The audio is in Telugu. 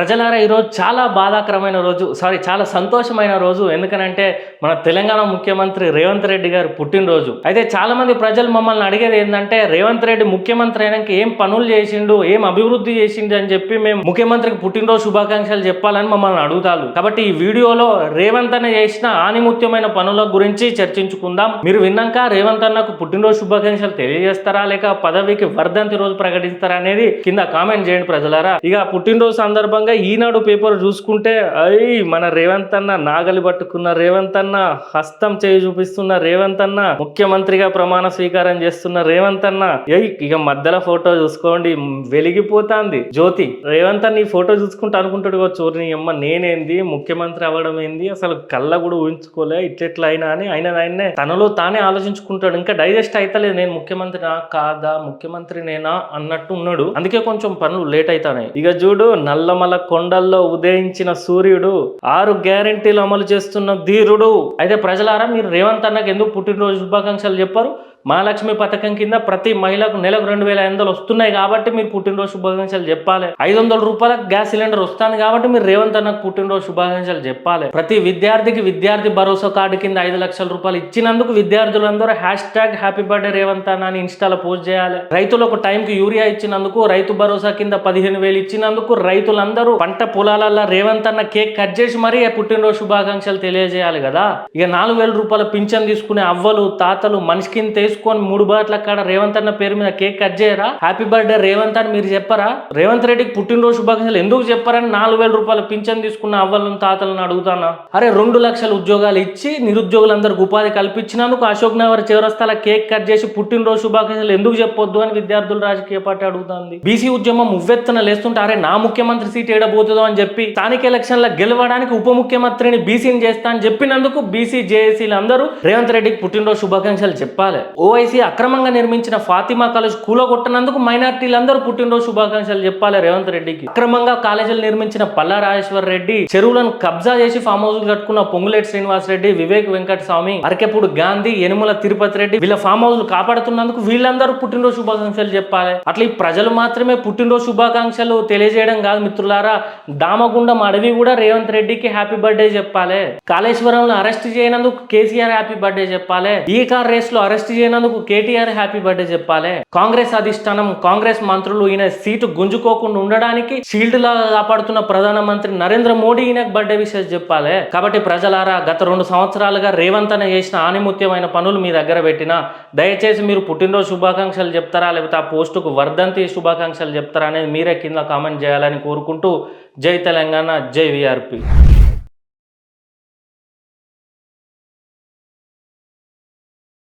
ప్రజలారా ఈరోజు చాలా బాధాకరమైన రోజు సారీ చాలా సంతోషమైన రోజు. ఎందుకనంటే మన తెలంగాణ ముఖ్యమంత్రి రేవంత్ రెడ్డి గారు పుట్టినరోజు. అయితే చాలామంది ప్రజలు మమ్మల్ని అడిగేది ఏంటంటే రేవంత్ రెడ్డి ముఖ్యమంత్రి అయినాక ఏం పనులు చేసిండు ఏం అభివృద్ధి చేసిండు అని చెప్పి మేము ముఖ్యమంత్రికి పుట్టినరోజు శుభాకాంక్షలు చెప్పాలని మమ్మల్ని అడుగుతారు. కాబట్టి ఈ వీడియోలో రేవంత్ అన్న చేసిన ఆనిముత్యమైన పనుల గురించి చర్చించుకుందాం. మీరు విన్నాక రేవంత్ అన్నకు పుట్టినరోజు శుభాకాంక్షలు తెలియజేస్తారా లేక పదవికి వర్ధంతి రోజు ప్రకటిస్తారా అనేది కింద కామెంట్ చేయండి ప్రజలారా. ఇక పుట్టినరోజు సందర్భంగా ఈనాడు పేపర్ చూసుకుంటే అయ్యి మన రేవంత్ అన్న నాగలి పట్టుకున్న రేవంత్ అన్న హస్తం చేయి చూపిస్తున్న రేవంత్ అన్న ముఖ్యమంత్రిగా ప్రమాణ స్వీకారం చేస్తున్న రేవంత్ అన్న. ఏయ్ ఇక మధ్యలో ఫోటో చూసుకోండి వెలిగిపోతాంది. జ్యోతి రేవంత్ అన్న ఈ ఫోటో చూసుకుంటే అనుకుంటాడు చూడని అమ్మ నేనేంది? ముఖ్యమంత్రి అవ్వడం ఏంది? అసలు కళ్ళ కూడా ఊహించుకోలే ఇట్లెట్లా అయినా అని ఆయన ఆయన్నే తనలో తానే ఆలోచించుకుంటాడు. ఇంకా డైజెస్ట్ అయితలేదు నేను ముఖ్యమంత్రినా కాదా? ముఖ్యమంత్రి నేనా? అన్నట్టు ఉన్నాడు. అందుకే కొంచెం పనులు లేట్ అవుతాయి ఇక చూడు నల్లమల కొండల్లో ఉదయించిన సూర్యుడు ఆరు గ్యారెంటీలు అమలు చేస్తున్న ధీరుడు. అయితే ప్రజలారా మీరు రేవంత్ అన్నకు ఎందుకు పుట్టినరోజు శుభాకాంక్షలు చెప్పారు? మహాలక్ష్మి పథకం కింద ప్రతి మహిళకు నెలకు రెండు వేల ఐదు వందలు వస్తున్నాయి కాబట్టి మీరు పుట్టినరోజు శుభాకాంక్షలు చెప్పాలి. ఐదు వందల రూపాయలకు గ్యాస్ సిలిండర్ వస్తుంది కాబట్టి మీరు రేవంత్ అన్నకు పుట్టినరోజు శుభాకాంక్షలు చెప్పాలి. ప్రతి విద్యార్థికి విద్యార్థి భరోసా కార్డు కింద ఐదు లక్షల రూపాయలు ఇచ్చినందుకు విద్యార్థులందరూ hash tag happy birthday Revanth అన్న అని ఇన్స్టాలో పోస్ట్ చేయాలి. రైతులకు టైంకి యూరియా ఇచ్చినందుకు రైతు భరోసా కింద పదిహేను వేలు ఇచ్చినందుకు రైతులందరూ పంట పొలాలలో రేవంత్ అన్న కేక్ కట్ చేసి మరీ పుట్టినరోజు శుభాకాంక్షలు తెలియజేయాలి కదా. ఇక నాలుగు వేల రూపాయల పింఛన్ తీసుకునే అవ్వలు తాతలు మనిషి చేసుకొని మూడు బాట్ల కాడ రేవంత్ అన్న పేరు మీద కేక్ కట్ చేయరా? హ్యాపీ బర్త్డే రేవంత్ అని మీరు చెప్పరా? రేవంత్ రెడ్డికి పుట్టినరోజు శుభాకాంక్షలు ఎందుకు చెప్పారని నాలుగు వేల రూపాయలు పింఛన్ తీసుకున్న అవ్వలను తాతలను అడుగుతానా? అరే రెండు లక్షల ఉద్యోగాలు ఇచ్చి నిరుద్యోగులందరికీ ఉపాధి కల్పించినందుకు అశోక్ నగర్ చివరస్తాల కేక్ కట్ చేసి పుట్టినరోజు శుభాకాంక్షలు ఎందుకు చెప్పొద్దు అని విద్యార్థులు రాజకీయ పార్టీ అడుగుతుంది. బీసీ ఉద్యమం ఉవ్వెత్తున లేస్తుంటే అరే నా ముఖ్యమంత్రి సీట్ ఏడబోతుందో అని చెప్పి స్థానిక ఎలక్షన్ల గెలవడానికి ఉప ముఖ్యమంత్రిని బీసీని చేస్తా అని చెప్పినందుకు బీసీ జేఏసీలు అందరూ రేవంత్ రెడ్డికి పుట్టినరోజు శుభాకాంక్షలు చెప్పాలి. ఓవైసీ అక్రమంగా నిర్మించిన ఫాతిమా కాలేజ్ కూలగొట్టనందుకు మైనార్టీలందరూ పుట్టినరోజు శుభాకాంక్షలు చెప్పాలి రేవంత్ రెడ్డికి. అక్రమంగా కాలేజీలు నిర్మించిన పల్లా రాజేశ్వర్ రెడ్డి చెరువులను కబ్జా చేసి ఫామ్ హౌస్ కట్టుకున్న పొంగులేటి శ్రీనివాస్ రెడ్డి వివేక్ వెంకట స్వామి అరకెప్పుడు గాంధీ యనుమల తిరుపతి రెడ్డి వీళ్ళ ఫామ్ హౌస్ కాపాడుతున్నందుకు వీళ్ళందరూ పుట్టినరోజు శుభాకాంక్షలు చెప్పాలి. అట్లా ఈ ప్రజలు మాత్రమే పుట్టినరోజు శుభాకాంక్షలు తెలియజేయడం కాదు మిత్రులారా. దామగుండం అడవి కూడా రేవంత్ రెడ్డికి హ్యాపీ బర్త్డే చెప్పాలి. కాళేశ్వరంలో అరెస్ట్ చేయనందుకు కేసీఆర్ హ్యాపీ బర్త్డే చెప్పాలి. ఈ కార్ రేస్లో అరెస్ట్ చేయనందుకు కేటీఆర్ హ్యాపీ బర్త్డే చెప్పాలి. కాంగ్రెస్ అధిష్టానం కాంగ్రెస్ మంత్రులు ఈయన సీటు గుంజుకోకుండా ఉండడానికి షీల్డ్ లాగా కాపాడుతున్న ప్రధానమంత్రి నరేంద్ర మోడీ ఈయనకు బర్త్డే విషయం చెప్పాలి. కాబట్టి ప్రజలారా గత రెండు సంవత్సరాలుగా రేవంత్ అన్న చేసిన ఆనిముత్యమైన పనులు మీ దగ్గర పెట్టినా దయచేసి మీరు పుట్టినరోజు శుభాకాంక్షలు చెప్తారా లేకపోతే ఆ పోస్టుకు వర్ధంతి శుభాకాంక్షలు చెప్తారా అనేది మీరే కింద కామెంట్ చేయాలని కోరుకుంటూ జై తెలంగాణ జై విఆర్పి.